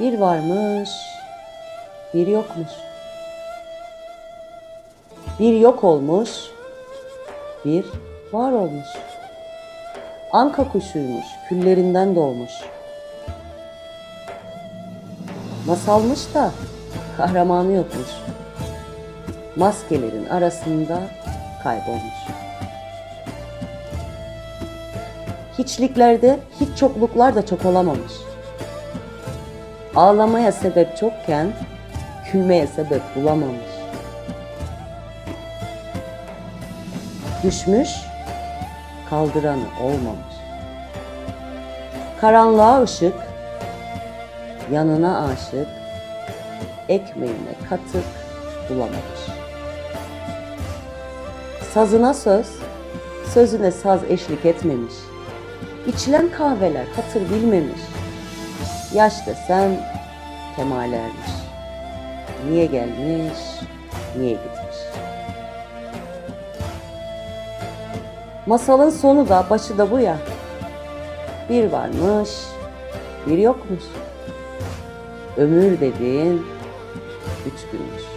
Bir varmış, bir yokmuş. Bir yok olmuş, bir var olmuş. Anka kuşuymuş, küllerinden doğmuş. Masalmış da kahramanı yokmuş. Maskelerin arasında kaybolmuş. Hiçliklerde hiç çokluklar da çok olamamış. Ağlamaya sebep çokken gülmeye sebep bulamamış. Düşmüş, kaldıranı olmamış. Karanlığa ışık, yanına aşık, ekmeğine katık bulamamış. Sazına söz, sözüne saz eşlik etmemiş. İçilen kahveler hatır bilmemiş. Yaş desem kemal ermiş. Niye gelmiş, niye gitmiş. Masalın sonu da başı da bu ya. Bir varmış, bir yokmuş. Ömür dediğin üç günmüş.